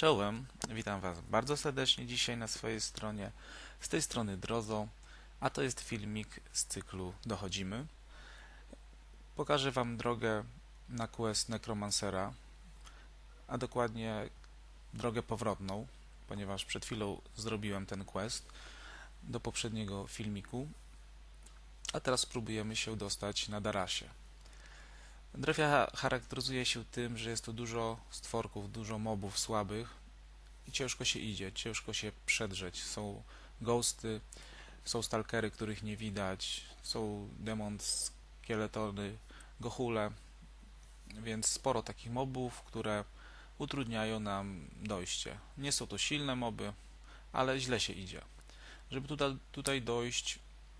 Czołem, witam Was bardzo serdecznie dzisiaj na swojej stronie. Z tej strony Drozo, a to jest filmik z cyklu Dochodzimy. Pokażę Wam drogę na quest Necromancera, a dokładnie drogę powrotną, ponieważ przed chwilą zrobiłem ten quest do poprzedniego filmiku, a teraz spróbujemy się dostać na Darasie. Drefia charakteryzuje się tym, że jest tu dużo stworków, dużo mobów słabych i ciężko się idzie, ciężko się przedrzeć. Są ghosty, są stalkery, których nie widać, są demon szkieletory, gohule, więc sporo takich mobów, które utrudniają nam dojście. Nie są to silne moby, ale źle się idzie. Żeby tutaj, tutaj dojść,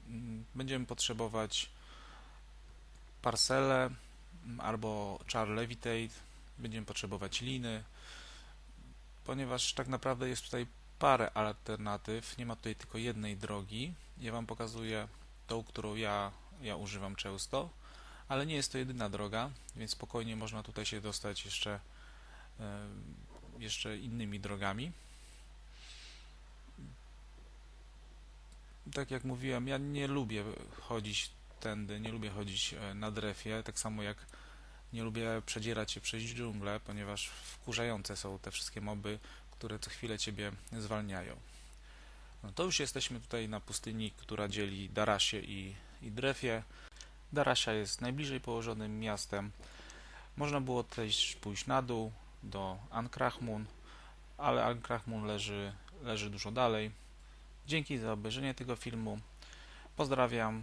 mm, będziemy potrzebować parcele, albo Char Levitate, będziemy potrzebować liny, ponieważ tak naprawdę jest tutaj parę alternatyw, nie ma tutaj tylko jednej drogi. Ja Wam pokazuję tą, którą ja, ja używam często, ale nie jest to jedyna droga, więc spokojnie można tutaj się dostać jeszcze, jeszcze innymi drogami. Tak jak mówiłem, ja nie lubię chodzić tędy, nie lubię chodzić e, na drefie, tak samo jak nie lubię przedzierać się przez dżunglę, ponieważ wkurzające są te wszystkie moby, które co chwilę ciebie zwalniają. No to już jesteśmy tutaj na pustyni, która dzieli Darasie i, i Drefie. Darasia jest najbliżej położonym miastem. Można było też pójść na dół do Ankrachmun, ale Ankrachmun leży, leży dużo dalej. Dzięki za obejrzenie tego filmu. Pozdrawiam,